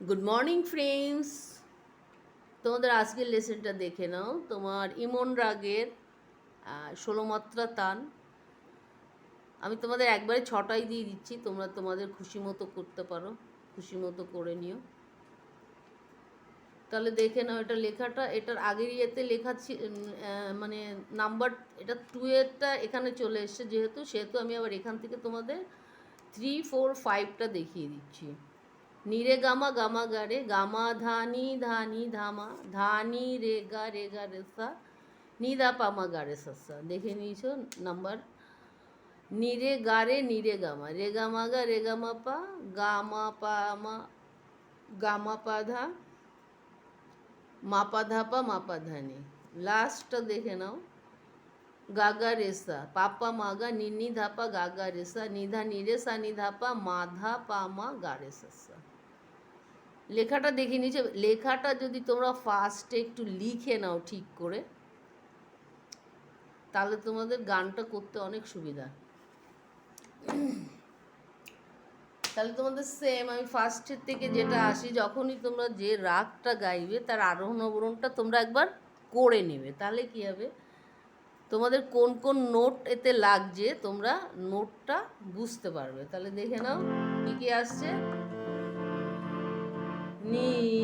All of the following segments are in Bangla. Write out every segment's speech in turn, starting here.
গুড মর্নিং ফ্রেন্ডস তোমাদের আজকের লেসনটা দেখে নাও। তোমার ইমন রাগের আহ, ষোলো মাত্রা তান। আমি তোমাদের একবারে ছটাই দিয়ে দিচ্ছি। তোমরা তোমাদের খুশি মতো করতে পারো। খুশি মতো করে নিও। তাহলে দেখে নাও এটা লেখাটা। এটার আগের ইয়েতে লেখা মানে নাম্বার এটা টু এরটা এখানে চলে এসছে যেহেতু সেহেতু আমি আবার এখান থেকে তোমাদের থ্রি ফোর ফাইভটা দেখিয়ে দিচ্ছি। নিরে গামা গামা গা রে, গামা ধানি ধানি ধামা ধানি রে গা রে গা রে সা, নি দা পামা গা রে সা সা। দেখে নিয়েছো নাম্বার? নিরে গা রে, নিরে গামা। রে গামা গা, রে গামা পা গামা পামা গামা পা ধা মাপা ধাপা মাপা ধানি লাস্টটা দেখে নাও। গাগা রেসা পাপা মাগা নিনি ধাপা গাগা রেসা নিধা নিরেসা নিধাপা মাধা পামা গারেসা লেখাটা দেখে নিচে লেখাটা যদি তোমরা ফার্স্টে একটু লিখে নাও ঠিক করে, তাহলে তোমাদের গানটা করতে অনেক সুবিধা। তাহলে তোমাদের সেম আমি ফার্স্টের থেকে যেটা আসি, যখনই তোমরা যে রাগটা গাইবে, তার আরোহণ অবরোহণটা তোমরা একবার করে নেবে। তাহলে কি হবে? তোমাদের কোন কোন নোট এতে লাগছে, তোমরা নোটটা বুঝতে পারবে। তাহলে দেখে নাও কি কি আসছে। নি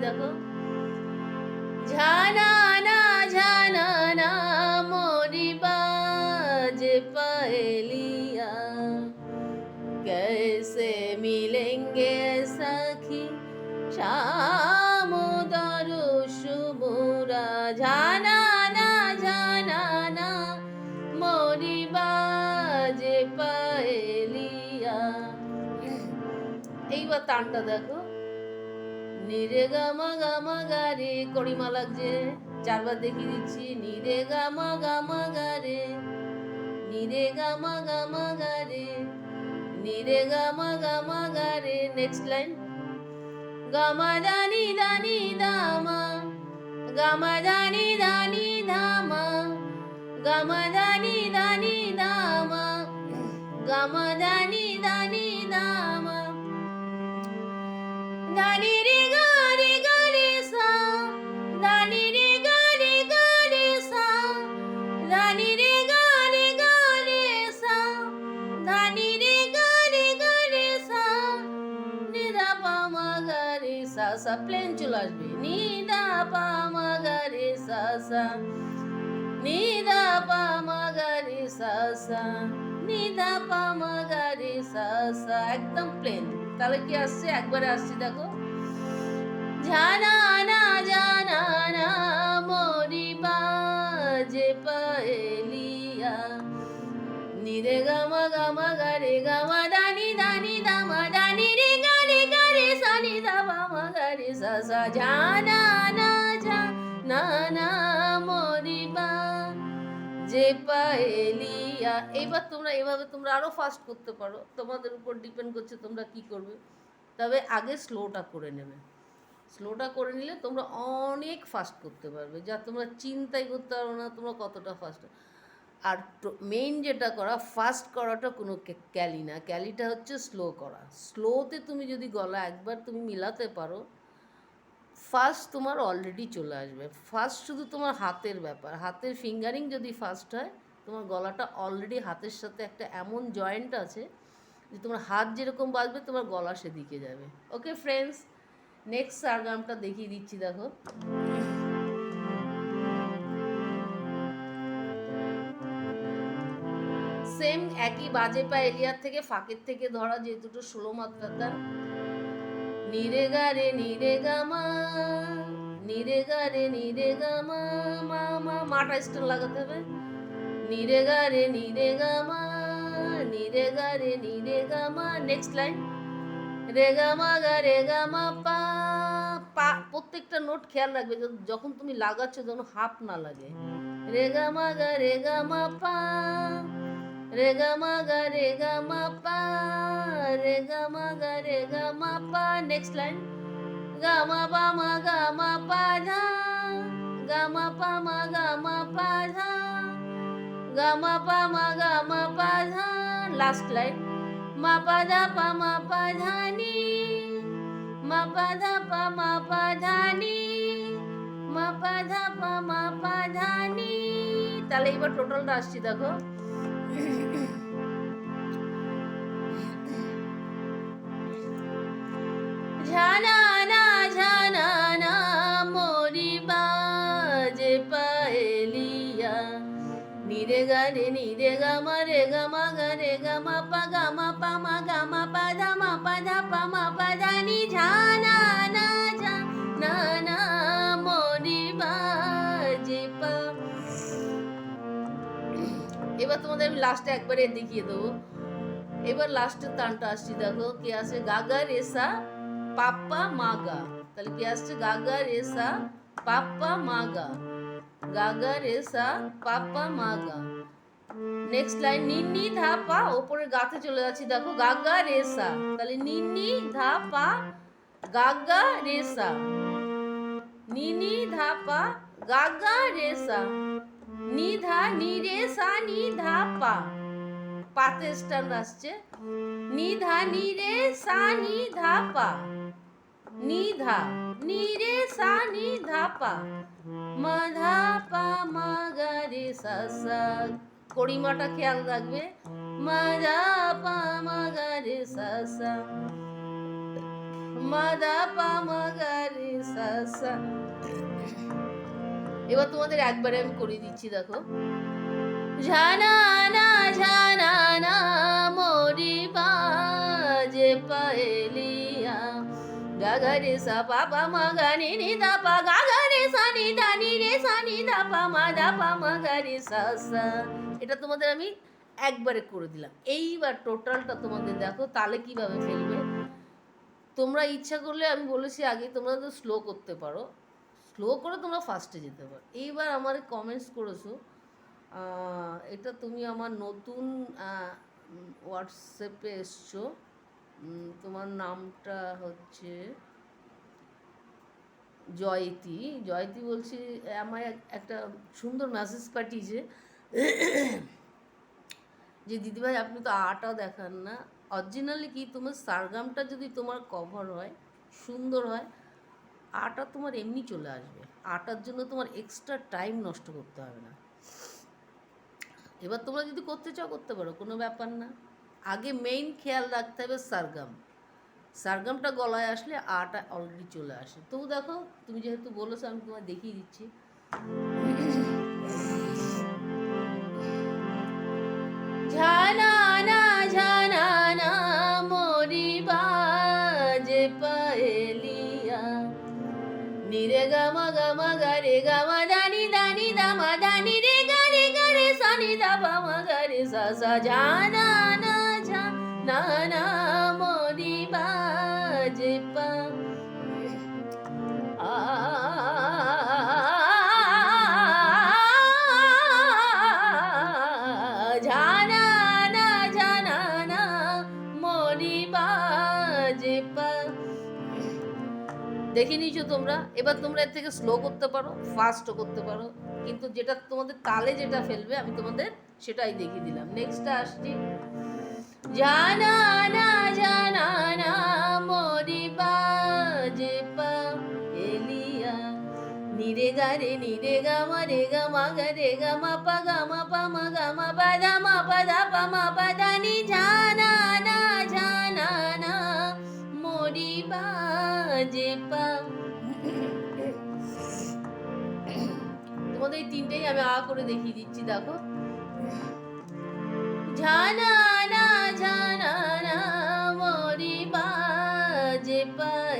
দেখো ঝানা না ঝানা না মোরি বাজে পায়েলিয়া कैसे मिलेंगे सखी शाम दरु शुभुरा जाना ना जाना ना मोरी बाजे পায়েলিয়া এইবার তানটা দেখো নিরে গামা গামা গারে কড়িমা লাগছে চারবার দেখিয়ে দিচ্ছি নিরে গামা গামা গারে নিরে গামা গামা গারে নিরে গামা গামা গারে নেক্সট লাইন গামা দানি দানি দামা গামা দানি দানি ধামা গামা দানি দানি দামা গামা দানি দানি গা রে সা সা প্লেন চলে আসবে নিদা পা মা গা রে সা সা নিদা পা মা গা রে সা সা নিদা পা মা গা রে সা সা একদম প্লেন তাহলে কি আসছে? একবারে আসছে, দেখো। জানা না জানা না মোরি বাজে পায়েলিয়া নিরে গামা গামা গারে গামা দানি দানি দামা দানি রে সা সা জানা না না না মোরি বা যে পায়েলিয়া এবার তোমরা এভাবে তোমরা আরও ফাস্ট করতে পারো। তোমাদের উপর ডিপেন্ড করছে তোমরা কি করবে। তবে আগে স্লোটা করে নেবে। স্লোটা করে নিলে তোমরা অনেক ফাস্ট করতে পারবে। যা তোমরা চিন্তাই করতে পারো না, তোমরা কতটা ফাস্ট আর মেইন যেটা করা ফাস্ট করাটা কোনো ক্যালি না। ক্যালিটা হচ্ছে স্লো করা। স্লোতে তুমি যদি গলা একবার তুমি মিলাতে পারো ফার্স্ট তোমার অলরেডি চলে আসবে। ফার্স্ট শুধু তোমার হাতের ব্যাপার। হাতের ফিঙ্গারিং যদি ফার্স্ট হয়, তোমার গলাটা অলরেডি হাতের সাথে একটা এমন জয়েন্ট আছে যে তোমার হাত যেরকম বাজবে, তোমার গলা সেদিকে যাবে। ওকে ফ্রেন্ডস নেক্সট সারগামটা দেখিয়ে দিচ্ছি, দেখো। সেম একই বাজে পা এলিয়ার থেকে, ফাঁকের থেকে ধরা যে দুটো ষোলো মাত্রাটা নিরে গা রে নিরে গা মা নিরে গা রে নিরে গা মা মা, মাটা স্টোন লাগাতে হবে। নিরে গা রে নিরে গা মা নিরে গা রে নিরে গা মা নেক্সট লাইন রে গা মা গা রে গা মা, পা পা, প্রত্যেকটা নোট খেয়াল রাখবে যখন- তুমি লাগাচ্ছ যেন হাফ না লাগে। রে গা মা গা রে গা মা, পা রে গা মা গা রে গা মা পা রে গা মা গা রে গা মা পা নেক্সট লাইন গা মা পা মা গা মা পা ধা গা মা পা মা গা মা পা ধা গা মা পা মা গা মা পা ধা লাস্ট লাইন মা পা ধা পা মা পা ধা নি মা পা ধা পা মা পা ধা নি মা পা ধা পা মা পা ধা নি তাহলে এবার টোটালটা আসছি দেখো মোরি বাজে পায়েলিয়া। নিরে গা রে, নিরে গা মা রে, গা মা গা রে, গা মা পা, গা মা পা, মা গা মা পা, ধা মা পা, ধা পা, মা পা, ধা নি ঝানানা এবার তোমাদের আমি লাস্টে একবারে দেখিয়ে দেবো। এবার লাস্টের তানটা আসছি, দেখো কে আছে? গাগা, রেসা, পাপ্পা, মাগা। তাহলে কে আসছে? গাগা, রেসা, পাপ্পা, মাগা। গাগা, রেসা, পাপ্পা, মাগা। নেক্সট লাইন নিন্নি ধা পা ওপরে গাতে চলে যাচ্ছি, দেখো, গাগা, রেসা। তাহলে নিন্নি ধা পা গাগা, রেসা। নিনি ধা পা গাগা, রেসা। নি ধা নি রে সা নি পা। পাতে স্ট্যান্ড আসছে। নি ধা নি রে সা নি ধা পা। নি ধা সা নি পা। মা পা মা গা রে সা সা। কড়িমাটা খেয়াল রাখবে। মা পা মা গা রে সা সা। মা পা মা গা রে সা। এবার তোমাদের একবারে আমি করে দিচ্ছি, দেখো। ঝানানা ঝানানা, মোরি বাজে পায়েলিয়া। গাগা রে সা পা পা মা গা নি নি দা পা গাগা রে সা নি দা নি রে সা নি দা পা মা দা পা মা গা রে সা সা। এটা তোমাদের আমি একবারে করে দিলাম। এইবার টোটালটা তোমাদের দেখো, তালে কীভাবে ফেলবে। তোমরা ইচ্ছা করলে আমি বলেছি আগে তোমরা তো স্লো করতে পারো। স্লো করে তোমরা ফার্স্টে যেতে পারো। এইবার আমার কমেন্টস করেছ এটা তুমি আমার নতুন হোয়াটসঅ্যাপে এসছো। তোমার নামটা হচ্ছে জয়তি। জয়তি বলছি আমায় একটা সুন্দর মেসেজ পাঠিয়েছে যে, দিদিভাই, আপনি তো আটাও দেখান না। অরিজিনালি কি, তোমার সারগামটা যদি তোমার কভার হয়, সুন্দর হয় আটা তোমার এমনি চলে আসবে। আটার জন্য তোমার এক্সট্রা টাইম নষ্ট করতে হবে না। এবার তোমরা যদি করতে চাও, করতে পারো, কোনো ব্যাপার না। আগে মেইন খেয়াল রাখতে হবে সারগাম। সারগামটা গলায় আসলে আটা অলরেডি চলে আসে। তবু দেখো, তুমি যেহেতু বলেছ, আমি তোমায় দেখিয়ে দিচ্ছি। ঝানানা ঝানানা নিরে গামা গামা গা রে গামা দানি দানি দামা দানি রে গা রে গা রে সানি দা বামা গা রে সা সা দেখে নিয়েছো তোমরা? এবার তোমরা এর থেকে স্লো করতে পারো ফাস্টও করতে পারো। কিন্তু যেটা তোমাদের তালে যেটা ফেলবে, আমি তোমাদের সেটাই দেখিয়ে দিলাম। নেক্সটটা আসছি। জানা, না জানা, না, মরি বাজে পা, এলিয়া। নিরে গা রে, নিরে গা মা, রে গা মা গা, রে গা মা পা, গা মা পা, মা গা মা পা, দা মা পা, দা পা, মা পা, দা নি। জানা, না বাজে পা তোমাদের এই তিনটেই আমি আ করে দেখিয়ে দিচ্ছি, দেখো। জানা না জানা না মরি বাজে পায়েলিয়া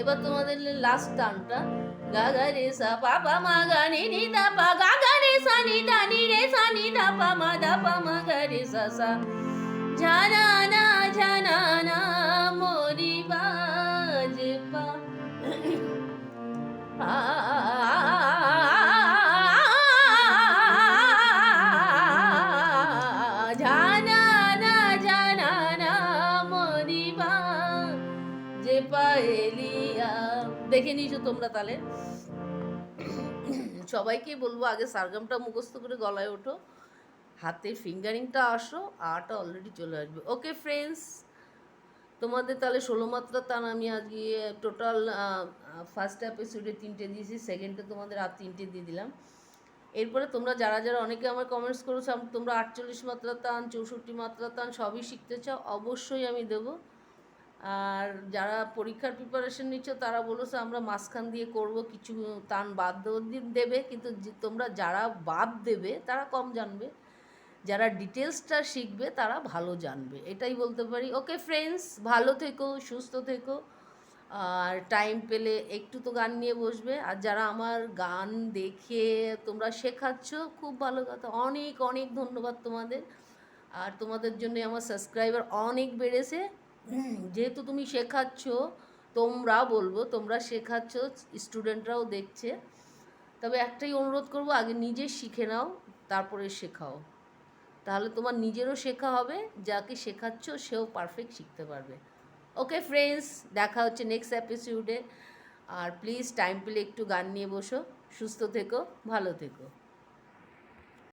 এবার তোমাদের লাস্ট টানটা গা গা রে সা পা পা মা গা নি নি দা পা গা গা রে সা নি দা নি রে সা নি দা পা মা দা পা মা গা রে দেখে নিয়েছো তোমরা তাহলে? সবাইকে বলব, আগে সারগামটা মুখস্থ করে গলায় ওঠো। হাতে ফিঙ্গারিংটা আসো, আটা অলরেডি চলে আসবে। ওকে ফ্রেন্ডস তোমাদের তাহলে ষোলো মাত্রা তান আমি আজকে টোটাল ফার্স্ট এপিসোডে তিনটে দিয়েছি সেকেন্ডে তোমাদের আর তিনটে দিয়ে দিলাম। এরপরে তোমরা যারা যারা অনেকে আমার কমেন্টস করেছ, তোমরা আটচল্লিশ মাত্রা টান, চৌষট্টি মাত্রা টান, সবই শিখতে চাও, অবশ্যই আমি দেবো। আর যারা পরীক্ষার প্রিপারেশন নিচ্ছ, তারা বলেছে, আমরা মাঝখান দিয়ে করব, কিছু টান বাদ দেবে কিন্তু তোমরা যারা বাদ দেবে, তারা কম জানবে। যারা ডিটেলসটা শিখবে, তারা ভালো জানবে। এটাই বলতে পারি। ওকে ফ্রেন্ডস ভালো থেকো, সুস্থ থেকো। আর টাইম পেলে একটু তো গান নিয়ে বসবে। আর যারা আমার গান দেখে তোমরা শেখাচ্ছ, খুব ভালো কথা। অনেক অনেক ধন্যবাদ তোমাদের। আর তোমাদের জন্য আমার সাবস্ক্রাইবার অনেক বেড়েছে। যেহেতু তুমি শেখাচ্ছ, তোমরা বলব, তোমরা শেখাচ্ছ স্টুডেন্টরাও দেখছে। তবে একটাই অনুরোধ করব, আগে নিজে শিখে নাও, তারপরে শেখাও। তাহলে তোমার নিজেরও শেখা হবে, যাকে শেখাচ্ছ, সেও পারফেক্ট শিখতে পারবে। ওকে ফ্রেন্ডস দেখা হচ্ছে নেক্সট এপিসোডে আর প্লিজ টাইম পেলে একটু গান নিয়ে বসো। সুস্থ থেকো, ভালো থেকো।